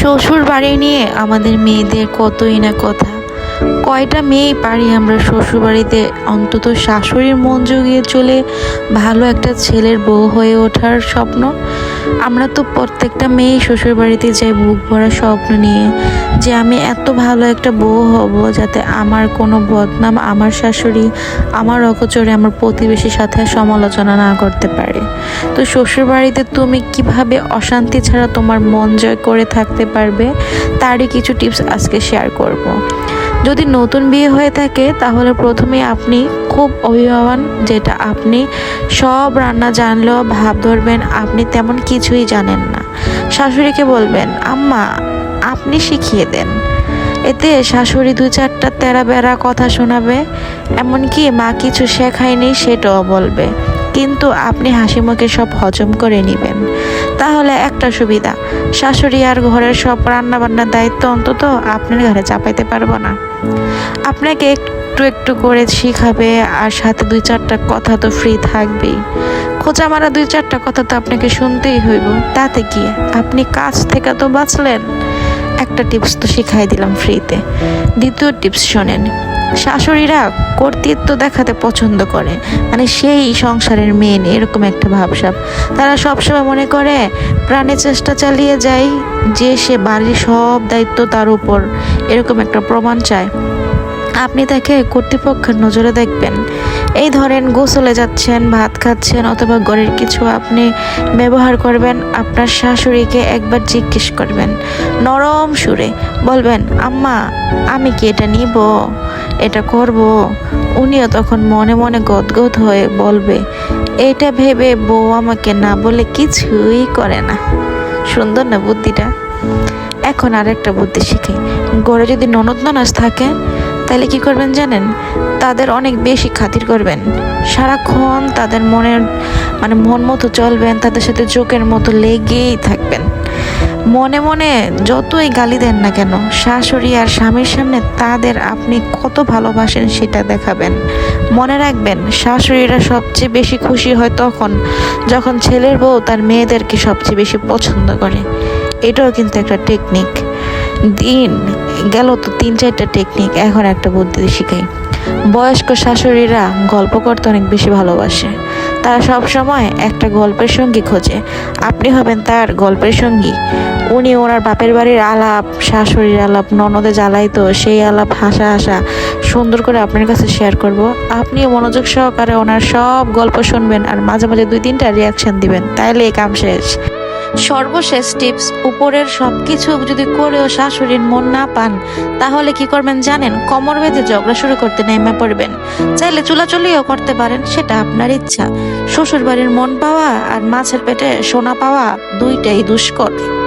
শ্বশুর বাড়ি নিয়ে আমাদের মেয়েদের কতই না কথা। কয়টা মেয়েই পারি আমরা শ্বশুর বাড়িতে অন্তত শাশুড়ির মন জুগিয়ে চলে ভালো একটা ছেলের বউ হয়ে ওঠার স্বপ্ন। আমরা তো প্রত্যেকটা মেয়ে শ্বশুর বাড়িতে যাই বুক ভরা স্বপ্ন নিয়ে যে আমি এত ভালো একটা বউ হব যাতে আমার কোনো বদনাম আমার শাশুড়ি, আমার অকচরে আমার প্রতিবেশীর সাথে সমালোচনা না করতে পারে তো শ্বশুর বাড়িতে তুমি কীভাবে অশান্তি ছাড়া তোমার মন জয় করে থাকতে পারবে, তারই কিছু টিপস আজকে শেয়ার করব। যদি নতুন বিয়ে হয়ে থাকে, তাহলে প্রথমে আপনি খুব অভিভাবন যেটা আপনি সব রান্না জানলেও ভাব ধরবেন, আপনি তেমন কিছুই জানেন না। শাশুড়িকে বলবেন, আম্মা, আপনি শিখিয়ে দেন। এতে শাশুড়ি দু চারটা তেরা বেড়া কথা শোনাবে, এমনকি মা কিছু শেখায়নি সেটাও বলবে। কিন্তু আপনি হাসি মুখে সব হজম করে নেবেন। তাহলে একটা সুবিধা, শাশুড়ি আর ঘরের সব রান্না বান্নার দায়িত্ব অন্তত আপনার ঘরে চাপাইতে পারব না। আপনাকে একটু একটু করে শিখাবে আর সাথে দুই চারটা কথা তো ফ্রি থাকবেই। খোঁচা মারা দুই চারটা কথা তো আপনাকে শুনতেই হইব। তাতে কি, আপনি কাজ থেকে তো বাঁচলেন? একটা টিপস তো শিখাই দিলাম ফ্রিতে দ্বিতীয় টিপস শোনেন শাশুড়িরা কর্তৃত্ব দেখাতে পছন্দ করে। মানে সেই সংসারের মেন এরকম একটা ভাবসাব। তারা সবসময় মনে করে প্রাণে চেষ্টা চালিয়ে যায় যে সে বাড়ির সব দায়িত্ব তার উপর। এরকম একটা প্রমাণ চায়। আপনি তাকে কর্তৃপক্ষের নজরে দেখবেন। এই ধরেন গোসলে যাচ্ছেন, ভাত খাচ্ছেন, অথবা ঘরের কিছু আপনি ব্যবহার করবেন, আপনার শাশুড়িকে একবার জিজ্ঞেস করবেন, নরম সুরে বলবেন, আম্মা, আমি কি এটা নিব? এটা করব। উনিও তখন মনে মনে গদগদ হয়ে বলবে, এটা ভেবে বউ আমাকে না বলে কিছুই করে না। সুন্দর না বুদ্ধিটা? এখন আরেকটা বুদ্ধি শিখি। ঘরে যদি ননদ ননাস থাকে, তাহলে কি করবেন জানেন? তাদের অনেক বেশি খাতির করবেন। সারাক্ষণ তাদের মনের মানে মন মতো চলবেন, তাদের সাথে চোখের মতো লেগেই থাকবেন। মনে মনে যতই গালি দেন না কেন, শাশুড়ি আর স্বামীর সামনে তাদের আপনি কত ভালোবাসেন সেটা দেখাবেন। মনে রাখবেন, শাশুড়িরা সবচেয়ে বেশি খুশি হয় তখন, যখন ছেলের বউ তার মেয়েদেরকে সবচেয়ে বেশি পছন্দ করে। এটাও কিন্তু একটা টেকনিক দিন, গেল তো তিন চারটা টেকনিক এখন একটা বুদ্ধি শিখাই। বয়স্ক শাশুড়িরা গল্প করতে অনেক বেশি ভালোবাসে। তারা সব সময় একটা গল্পের সঙ্গী খোঁজে। আপনি হবেন তার গল্পের সঙ্গী। উনি ওনার বাপের বাড়ির আলাপ, শাশুড়ির আলাপ, ননদে জ্বালাই তো সেই আলাপ হাসা হাসা সুন্দর করে আপনার কাছে শেয়ার করব। আপনি মনোযোগ সহকারে ওনার সব গল্প শুনবেন আর মাঝে মাঝে দুই তিনটা রিয়াকশন দিবেন। তাইলে এই কাম শেষ। সর্বশেষ টিপস, উপরের সব কিছু যদি করেও শাশুড়ির মন না পান, তাহলে কি করবেন জানেন? কমর বেঁধে ঝগড়া শুরু করতে নেমে পড়বেন। চাইলে চুলাচুলিও করতে পারেন, সেটা আপনার ইচ্ছা। শ্বশুর বাড়ির মন পাওয়া আর মাছের পেটে সোনা পাওয়া দুইটাই দুষ্কর।